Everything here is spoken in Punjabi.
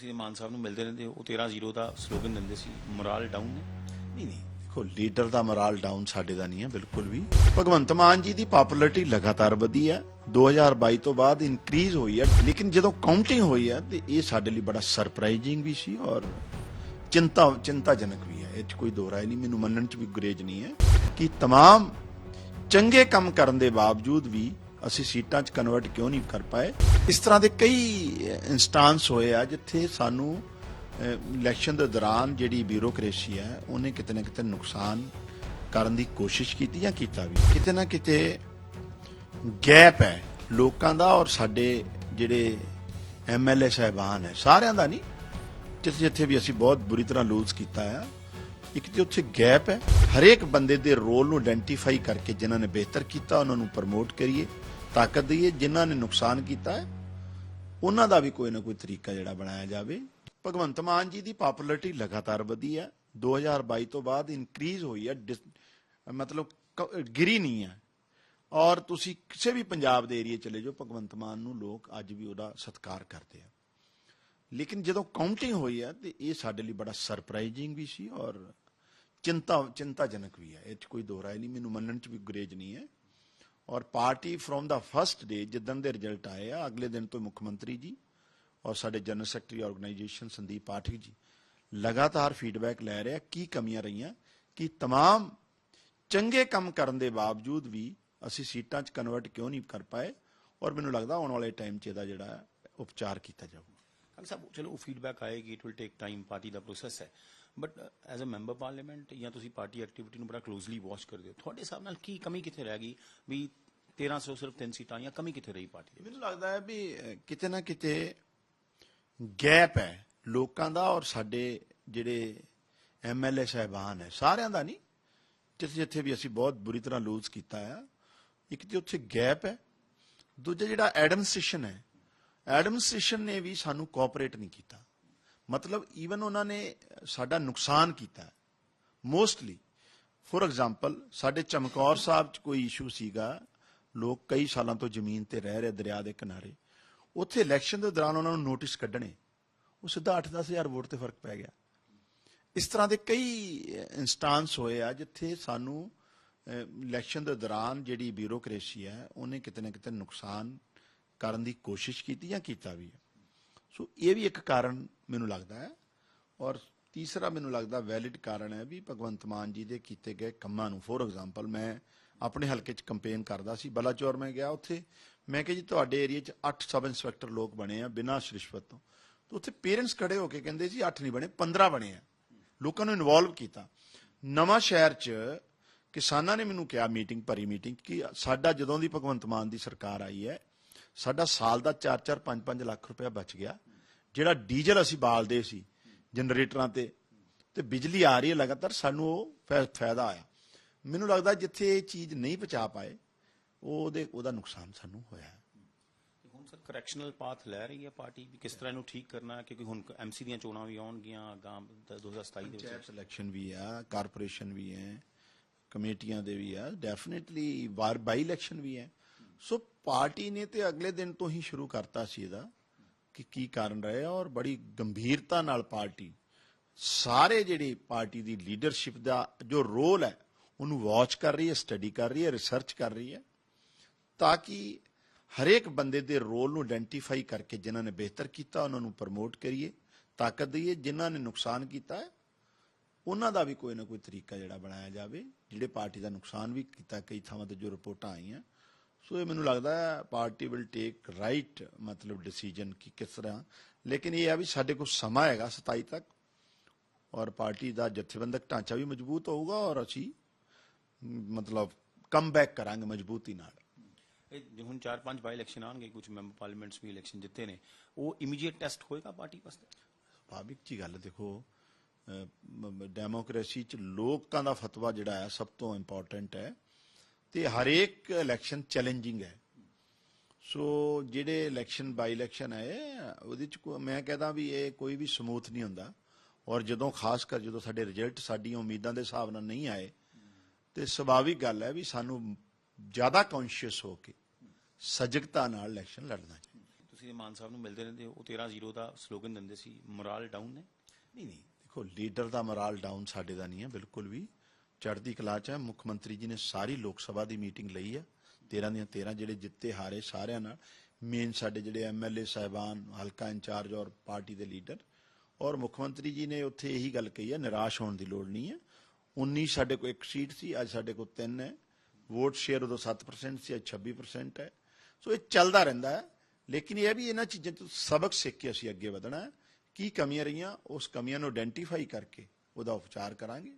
ਤੁਸੀਂ ਮਾਨ ਸਾਹਿਬ ਨੂੰ ਮਿਲਦੇ ਰਹਿੰਦੇ ਹੋ ਉਹ 13-0 ਦਾ ਸਲੋਗਨ ਦਿੰਦੇ ਸੀ ਮੋਰਲ ਡਾਊਨ ਨੇ ਨਹੀਂ ਨਹੀਂ ਦੇਖੋ ਲੀਡਰ ਦਾ ਮੋਰਲ ਡਾਊਨ ਸਾਡੇ ਦਾ ਨਹੀਂ ਹੈ ਬਿਲਕੁਲ ਵੀ ਭਗਵੰਤ ਮਾਨ ਜੀ ਦੀ ਪਪੂਲੈਰਿਟੀ ਲਗਾਤਾਰ ਵਧੀ ਹੈ 2022 ਤੋਂ ਬਾਅਦ ਇਨਕਰੀਜ਼ ਹੋਈ ਹੈ ਲੇਕਿਨ ਜਦੋਂ ਕਾਊਂਟਿੰਗ ਹੋਈ ਹੈ ਤੇ ਇਹ ਸਾਡੇ ਲਈ ਬੜਾ ਸਰਪ੍ਰਾਈਜ਼ਿੰਗ ਵੀ ਸੀ ਔਰ ਚਿੰਤਾ ਚਿੰਤਾਜਨਕ ਵੀ ਹੈ ਇਹ 'ਚ ਕੋਈ ਦੋ ਰਾਏ ਨਹੀਂ ਮੈਨੂੰ ਮੰਨਣ 'ਚ ਵੀ ਗੁਰੇਜ ਨਹੀਂ ਹੈ ਕਿ तमाम ਚੰਗੇ ਕੰਮ ਕਰਨ ਦੇ ਬਾਵਜੂਦ ਵੀ ਅਸੀਂ ਸੀਟਾਂ 'ਚ ਕਨਵਰਟ ਕਿਉਂ ਨਹੀਂ ਕਰ ਪਾਏ? ਇਸ ਤਰ੍ਹਾਂ ਦੇ ਕਈ ਇਨਸਟੈਂਸ ਹੋਏ ਆ ਜਿੱਥੇ ਸਾਨੂੰ ਇਲੈਕਸ਼ਨ ਦੇ ਦੌਰਾਨ ਜਿਹੜੀ ਬਿਊਰੋਕ੍ਰੇਸੀ ਹੈ, ਉਹਨੇ ਕਿਤੇ ਨਾ ਕਿਤੇ ਨੁਕਸਾਨ ਕਰਨ ਦੀ ਕੋਸ਼ਿਸ਼ ਕੀਤੀ ਜਾਂ ਕੀਤਾ ਵੀ। ਕਿਤੇ ਨਾ ਕਿਤੇ ਗੈਪ ਹੈ ਲੋਕਾਂ ਦਾ ਔਰ ਸਾਡੇ ਜਿਹੜੇ ਐਮਐਲਏ ਸਾਹਿਬਾਨ ਹੈ, ਸਾਰਿਆਂ ਦਾ ਨਹੀਂ। ਜਿੱਥੇ ਜਿੱਥੇ ਵੀ ਅਸੀਂ ਬਹੁਤ ਬੁਰੀ ਤਰ੍ਹਾਂ ਲੂਜ਼ ਕੀਤਾ ਹੈ ਇੱਕ ਤੇ ਉੱਥੇ ਗੈਪ ਹੈ। ਹਰੇਕ ਬੰਦੇ ਦੇ ਰੋਲ ਨੂੰ ਆਇਡੈਂਟੀਫਾਈ ਕਰਕੇ ਜਿਨ੍ਹਾਂ ਨੇ ਬਿਹਤਰ ਕੀਤਾ, ਉਹਨਾਂ ਨੂੰ ਪ੍ਰਮੋਟ ਕਰੀਏ, ਤਾਕਤ ਦਈਏ, ਜਿਨ੍ਹਾਂ ਨੇ ਨੁਕਸਾਨ ਕੀਤਾ ਹੈ, ਉਹਨਾਂ ਦਾ ਵੀ ਕੋਈ ਨਾ ਕੋਈ ਤਰੀਕਾ ਜਿਹੜਾ ਬਣਾਇਆ ਜਾਵੇ। ਭਗਵੰਤ ਮਾਨ ਜੀ ਦੀ ਪਪੂਲੈਰਿਟੀ ਲਗਾਤਾਰ ਵਧੀ ਹੈ। 2022 ਤੋਂ ਬਾਅਦ ਇਨਕਰੀਜ਼ ਹੋਈ ਹੈ। ਡਿਸ- ਮਤਲਬ ਗਿਰੀ ਨਹੀਂ ਹੈ। ਔਰ ਤੁਸੀਂ ਕਿਸੇ ਵੀ ਪੰਜਾਬ ਦੇ ਏਰੀਏ ਚਲੇ ਜਾਓ, ਭਗਵੰਤ ਮਾਨ ਨੂੰ ਲੋਕ ਅੱਜ ਵੀ ਉਹਦਾ ਸਤਿਕਾਰ ਕਰਦੇ ਆ। ਲੇਕਿਨ ਜਦੋਂ ਕਾਊਂਟਿੰਗ ਹੋਈ ਹੈ ਤੇ ਇਹ ਸਾਡੇ ਲਈ ਬੜਾ ਸਰਪ੍ਰਾਈਜ਼ਿੰਗ ਵੀ ਸੀ ਔਰ ਚਿੰਤਾ ਚਿੰਤਾਜਨਕ ਵੀ ਹੈ ਇਹ 'ਚ ਕੋਈ ਦੋ ਰਾਏ ਨਹੀਂ ਮੈਨੂੰ ਮੰਨਣ 'ਚ ਵੀ ਗੁਰੇਜ ਨਹੀਂ ਹੈ ਔਰ ਪਾਰਟੀ ਫਰੋਮ ਦਾ ਫਰਸਟ ਡੇ ਜਿੱਦਣ ਦੇ ਰਿਜ਼ਲਟ ਆਏ ਆ ਅਗਲੇ ਦਿਨ ਤੋਂ ਮੁੱਖ ਮੰਤਰੀ ਜੀ ਔਰ ਸਾਡੇ general secretary organisation Sandeep Pathak ji ਲਗਾਤਾਰ ਫੀਡਬੈਕ ਲੈ ਰਹੇ ਆ ਕੀ ਕਮੀਆਂ ਰਹੀਆਂ ਕਿ तमाम ਚੰਗੇ ਕੰਮ ਕਰਨ ਦੇ ਬਾਵਜੂਦ ਵੀ ਅਸੀਂ ਸੀਟਾਂ 'ਚ ਕਨਵਰਟ ਕਿਉਂ ਨਹੀਂ ਕਰ ਪਾਏ ਔਰ ਮੈਨੂੰ ਲੱਗਦਾ ਆਉਣ ਵਾਲੇ ਟਾਈਮ 'ਚ ਇਹਦਾ ਜਿਹੜਾ ਹੈ, ਉਪਚਾਰ ਕੀਤਾ ਜਾਊਗਾ ਕਾਂਗ ਸਾਹਿਬ ਚਲੋ ਫੀਡਬੈਕ ਆਏਗੀ it will take time party the process ਹੈ But as a member parliament ਜਾਂ ਤੁਸੀਂ ਪਾਰਟੀ ਐਕਟੀਵਿਟੀ ਨੂੰ ਬੜਾ ਕਲੋਜ਼ਲੀ ਵਾਚ ਕਰਦੇ ਹੋ, ਤੁਹਾਡੇ ਹਿਸਾਬ ਨਾਲ ਕੀ ਕਮੀ ਕਿੱਥੇ ਰਹਿ ਗਈ? ਵੀ 1300 ਸਿਰਫ ਤਿੰਨ ਸੀਟਾਂ, ਜਾਂ ਕਮੀ ਕਿੱਥੇ ਰਹੀ ਪਾਰਟੀ ਦੀ ਮੈਨੂੰ ਲੱਗਦਾ ਹੈ ਵੀ ਕਿਤੇ ਨਾ ਕਿਤੇ ਗੈਪ ਹੈ ਲੋਕਾਂ ਦਾ ਔਰ ਸਾਡੇ ਜਿਹੜੇ ਐਮਐਲਏ ਸਾਹਿਬਾਨ ਹੈ, ਸਾਰਿਆਂ ਦਾ ਨਹੀਂ। ਜਿੱਥੇ ਜਿੱਥੇ ਵੀ ਅਸੀਂ ਬਹੁਤ ਬੁਰੀ ਤਰ੍ਹਾਂ ਲੂਜ਼ ਕੀਤਾ ਆ, ਇੱਕ ਤੇ ਉੱਥੇ ਗੈਪ ਹੈ। ਦੂਜਾ ਜਿਹੜਾ ਐਡਮਿਨਿਸਟ੍ਰੇਸ਼ਨ ਹੈ ਐਡਮਿਨਿਸਟ੍ਰੇਸ਼ਨ ਨੇ ਵੀ ਸਾਨੂੰ ਕੋਆਪਰੇਟ ਨਹੀਂ ਕੀਤਾ। ਮਤਲਬ ਈਵਨ ਉਹਨਾਂ ਨੇ ਸਾਡਾ ਨੁਕਸਾਨ ਕੀਤਾ। ਮੋਸਟਲੀ ਫੋਰ ਐਗਜ਼ਾਮਪਲ ਸਾਡੇ ਚਮਕੌਰ ਸਾਹਿਬ 'ਚ ਕੋਈ ਇਸ਼ੂ ਸੀਗਾ। ਲੋਕ ਕਈ ਸਾਲਾਂ ਤੋਂ ਜ਼ਮੀਨ ਤੇ ਰਹਿ ਰਹੇ ਦਰਿਆ ਦੇ ਕਿਨਾਰੇ। ਉੱਥੇ ਇਲੈਕਸ਼ਨ ਦੇ ਦੌਰਾਨ ਉਹਨਾਂ ਨੂੰ ਨੋਟਿਸ ਕੱਢਣੇ, ਉਹ ਸਿੱਧਾ 8-10000 ਵੋਟ ਤੇ ਫ਼ਰਕ ਪੈ ਗਿਆ। ਇਸ ਤਰ੍ਹਾਂ ਦੇ ਕਈ ਇਨਸਟੈਂਸ ਹੋਏ ਆ ਜਿੱਥੇ ਸਾਨੂੰ ਇਲੈਕਸ਼ਨ ਦੇ ਦੌਰਾਨ ਜਿਹੜੀ ਬਿਊਰੋਕ੍ਰੇਸੀ ਹੈ, ਉਹਨੇ ਕਿਤੇ ਨਾ ਕਿਤੇ ਨੁਕਸਾਨ ਕਰਨ ਦੀ ਕੋਸ਼ਿਸ਼ ਕੀਤੀ ਜਾਂ ਕੀਤਾ ਵੀ ਹੈ ਸੋ ਇਹ ਵੀ ਇੱਕ ਕਾਰਨ ਮੈਨੂੰ ਲੱਗਦਾ ਹੈ ਔਰ ਤੀਸਰਾ ਮੈਨੂੰ ਲੱਗਦਾ ਵੈਲਿਡ ਕਾਰਨ ਹੈ ਵੀ ਭਗਵੰਤ ਮਾਨ ਜੀ ਦੇ ਕੀਤੇ ਗਏ ਕੰਮਾਂ ਨੂੰ ਫੋਰ ਐਗਜ਼ਾਮਪਲ ਮੈਂ ਆਪਣੇ ਹਲਕੇ 'ਚ ਕੰਪੇਨ ਕਰਦਾ ਸੀ, ਬਲਾਚੌਰ ਮੈਂ ਗਿਆ ਉੱਥੇ। ਮੈਂ ਕਿਹਾ ਜੀ, ਤੁਹਾਡੇ ਏਰੀਆ 'ਚ 8 ਸਬ ਇੰਸਪੈਕਟਰ ਲੋਕ ਬਣੇ ਆ ਬਿਨਾਂ ਰਿਸ਼ਵਤ ਤੋਂ। ਤੇ ਉੱਥੇ ਪੇਰੈਂਟਸ ਖੜੇ ਹੋ ਕੇ ਕਹਿੰਦੇ ਜੀ 8 ਨਹੀਂ ਬਣੇ 15 ਬਣੇ ਆ। ਲੋਕਾਂ ਨੂੰ ਇਨਵੋਲਵ ਕੀਤਾ। ਨਵਾਂ ਸ਼ਹਿਰ 'ਚ ਕਿਸਾਨਾਂ ਨੇ ਮੈਨੂੰ ਕਿਹਾ ਮੀਟਿੰਗ ਭਰੀ ਮੀਟਿੰਗ ਕਿ ਸਾਡਾ ਜਦੋਂ ਦੀ ਭਗਵੰਤ ਮਾਨ ਦੀ ਸਰਕਾਰ ਆਈ ਹੈ ਸਾਡਾ ਸਾਲ ਦਾ 4-4 5-5 ਲੱਖ ਰੁਪਇਆ ਬਚ ਗਿਆ। ਜਿਹੜਾ ਡੀਜ਼ਲ ਅਸੀਂ ਬਾਲਦੇ ਸੀ ਜਨਰੇਟਰਾਂ ਤੇ ਤੇ ਬਿਜਲੀ ਆ ਰਹੀ ਹੈ ਲਗਾਤਾਰ ਸਾਨੂੰ ਉਹ ਫਾਇ- ਫਾਇਦਾ ਆਇਆ। ਮੈਨੂੰ ਲੱਗਦਾ ਜਿੱਥੇ ਇਹ ਚੀਜ਼ ਨਹੀਂ ਪਹੁੰਚਾ ਪਾਏ ਉਹਦੇ ਉਹਦਾ ਨੁਕਸਾਨ ਸਾਨੂੰ ਹੋਇਆ ਹੁਣ ਸਰ ਕਰੈਕਸ਼ਨਲ ਪਾਥ ਲੈ ਰਹੀ ਹੈ ਪਾਰਟੀ ਵੀ ਕਿਸ ਤਰ੍ਹਾਂ ਇਹਨੂੰ ਠੀਕ ਕਰਨਾ ਹੈ? ਕਿਉਂਕਿ ਹੁਣ ਐਮਸੀ ਦੀਆਂ ਚੋਣਾਂ ਵੀ ਆਉਣਗੀਆਂ ਅਗਾਂ 2027 ਦੇ ਵਿੱਚ। ਸਿਲੈਕਸ਼ਨ ਵੀ ਆ ਕਾਰਪੋਰੇਸ਼ਨ ਵੀ ਹੈ ਕਮੇਟੀਆਂ ਦੇ ਵੀ ਆ ਡੈਫੀਨਿਟਲੀ ਬਾਈ ਇਲੈਕਸ਼ਨ ਵੀ ਹੈ। ਸੋ ਪਾਰਟੀ ਨੇ ਤੇ ਅਗਲੇ ਦਿਨ ਤੋਂ ਹੀ ਸ਼ੁਰੂ ਕਰਤਾ ਸੀ ਇਹਦਾ ਕਿ ਕੀ ਕਾਰਨ ਰਹੇ ਔਰ ਬੜੀ ਗੰਭੀਰਤਾ ਨਾਲ ਪਾਰਟੀ, ਸਾਰੇ ਜਿਹੜੇ ਪਾਰਟੀ ਦੀ ਲੀਡਰਸ਼ਿਪ ਦਾ ਜੋ ਰੋਲ ਹੈ, ਉਹਨੂੰ ਵਾਚ ਕਰ ਰਹੀ ਹੈ ਸਟੱਡੀ ਕਰ ਰਹੀ ਹੈ ਰਿਸਰਚ ਕਰ ਰਹੀ ਹੈ, ਤਾਂ ਕਿ ਹਰੇਕ ਬੰਦੇ ਦੇ ਰੋਲ ਨੂੰ ਆਇਡੈਂਟੀਫਾਈ ਕਰਕੇ ਜਿਨ੍ਹਾਂ ਨੇ ਬਿਹਤਰ ਕੀਤਾ, ਉਹਨਾਂ ਨੂੰ ਪ੍ਰਮੋਟ ਕਰੀਏ, ਤਾਕਤ ਦਈਏ, ਜਿਨ੍ਹਾਂ ਨੇ ਨੁਕਸਾਨ ਕੀਤਾ ਹੈ, ਉਹਨਾਂ ਦਾ ਵੀ ਕੋਈ ਨਾ ਕੋਈ ਤਰੀਕਾ ਜਿਹੜਾ ਬਣਾਇਆ ਜਾਵੇ, ਜਿਹੜੇ ਪਾਰਟੀ ਦਾ ਨੁਕਸਾਨ ਵੀ ਕੀਤਾ, ਕਈ ਥਾਵਾਂ ਤੇ ਜੋ ਰਿਪੋਰਟਾਂ ਆਈਆਂ ਸੋ ਇਹ ਮੈਨੂੰ ਲੱਗਦਾ ਹੈ ਪਾਰਟੀ ਵਿਲ ਟੇਕ ਰਾਈਟ ਮਤਲਬ ਡਿਸੀਜਨ ਕਿ ਕਿਸ ਤਰ੍ਹਾਂ ਲੇਕਿਨ ਇਹ ਆ ਵੀ ਸਾਡੇ ਕੋਲ ਸਮਾਂ ਹੈਗਾ 27 ਤੱਕ ਔਰ ਪਾਰਟੀ ਦਾ ਜਥੇਬੰਦਕ ਢਾਂਚਾ ਵੀ ਮਜ਼ਬੂਤ ਹੋਊਗਾ ਔਰ ਅਸੀਂ ਮਤਲਬ ਕਮਬੈਕ ਕਰਾਂਗੇ ਮਜ਼ਬੂਤੀ ਨਾਲ ਇਹ ਹੁਣ 4-5 ਬਾਈ ਇਲੈਕਸ਼ਨ ਆਣਗੇ ਕੁਝ ਮੈਂਬਰ ਪਾਰਲੀਮੈਂਟਸ ਵੀ ਇਲੈਕਸ਼ਨ ਜਿੱਤੇ ਨੇ ਉਹ ਇਮੀਡੀਏਟ ਟੈਸਟ ਹੋਏਗਾ ਪਾਰਟੀ ਵਾਸਤੇ ਸੁਭਾਵਿਕ ਜੀ ਗੱਲ ਦੇਖੋ ਡੈਮੋਕ੍ਰੇਸੀ ਚ ਲੋਕਾਂ ਦਾ ਫਤਵਾ ਜਿਹੜਾ ਹੈ ਸਭ ਤੋਂ ਇੰਪੋਰਟੈਂਟ ਹੈ ਤੇ ਹਰੇਕ ਇਲੈਕਸ਼ਨ ਚੈਲੰਜਿੰਗ ਹੈ। ਸੋ ਜਿਹੜੇ ਇਲੈਕਸ਼ਨ ਬਾਈ ਇਲੈਕਸ਼ਨ ਹੈ ਉਹਦੇ ਚ ਮੈਂ ਕਹਿੰਦਾ ਵੀ ਇਹ ਕੋਈ ਵੀ ਸਮੂਥ ਨਹੀਂ ਹੁੰਦਾ। ਔਰ ਜਦੋਂ ਖਾਸ ਕਰ ਜਦੋਂ ਸਾਡੇ ਰਿਜ਼ਲਟ ਸਾਡੀਆਂ ਉਮੀਦਾਂ ਦੇ ਹਿਸਾਬ ਨਾਲ ਨਹੀਂ ਆਏ ਤੇ ਸੁਭਾਵਿਕ ਗੱਲ ਹੈ ਵੀ ਸਾਨੂੰ ਜ਼ਿਆਦਾ ਕੌਨਸ਼ੀਅਸ ਹੋ ਕੇ ਸਜਗਤਾ ਨਾਲ ਇਲੈਕਸ਼ਨ ਲੜਨਾ ਚਾਹੀਦਾ। ਤੁਸੀਂ ਮਾਨ ਸਾਹਿਬ ਨੂੰ ਮਿਲਦੇ ਰਹਿੰਦੇ ਹੋ ਉਹ 13-0 ਦਾ ਸਲੋਗਨ ਦਿੰਦੇ ਸੀ ਮੋਰਲ ਡਾਊਨ ਨੇ ਨਹੀਂ ਨਹੀਂ ਦੇਖੋ ਲੀਡਰ ਦਾ ਮੋਰਲ ਡਾਊਨ ਸਾਡੇ ਦਾ ਨਹੀਂ ਹੈ ਬਿਲਕੁਲ ਵੀ। ਚੜ੍ਹਦੀ ਕਲਾ ਚ ਹੈ। ਮੁੱਖ ਮੰਤਰੀ ਜੀ ਨੇ ਸਾਰੀ ਲੋਕ ਸਭਾ ਦੀ ਮੀਟਿੰਗ ਲਈ ਹੈ। 13 ਦੀਆਂ 13 ਜਿਹੜੇ ਜਿੱਤੇ ਹਾਰੇ ਸਾਰਿਆਂ ਨਾਲ ਮੇਨ ਸਾਡੇ ਜਿਹੜੇ ਐਮਐਲਏ ਸਾਹਿਬਾਨ, ਹਲਕਾ ਇੰਚਾਰਜ ਔਰ ਪਾਰਟੀ ਦੇ ਲੀਡਰ। ਔਰ ਮੁੱਖ ਮੰਤਰੀ ਜੀ ਨੇ ਉੱਥੇ ਇਹੀ ਗੱਲ ਕਹੀ ਹੈ, ਨਿਰਾਸ਼ ਹੋਣ ਦੀ ਲੋੜ ਨਹੀਂ ਹੈ। 19 ਸਾਡੇ ਕੋਲ ਇੱਕ ਸੀਟ ਸੀ, ਅੱਜ ਸਾਡੇ ਕੋਲ ਤਿੰਨ ਹੈ। ਵੋਟ ਸ਼ੇਅਰ ਉਦੋਂ 7% ਸੀ, ਅੱਜ 26% ਹੈ। ਸੋ ਇਹ ਚੱਲਦਾ ਰਹਿੰਦਾ ਹੈ। ਲੇਕਿਨ ਇਹ ਵੀ ਇਹਨਾਂ ਚੀਜ਼ਾਂ ਤੋਂ ਸਬਕ ਸਿੱਖ ਕੇ ਅਸੀਂ ਅੱਗੇ ਵਧਣਾ ਹੈ। ਕੀ ਕਮੀਆਂ ਰਹੀਆਂ, ਉਸ ਕਮੀਆਂ ਨੂੰ ਆਇਡੈਂਟੀਫਾਈ ਕਰਕੇ ਉਹਦਾ ਉਪਚਾਰ ਕਰਾਂਗੇ।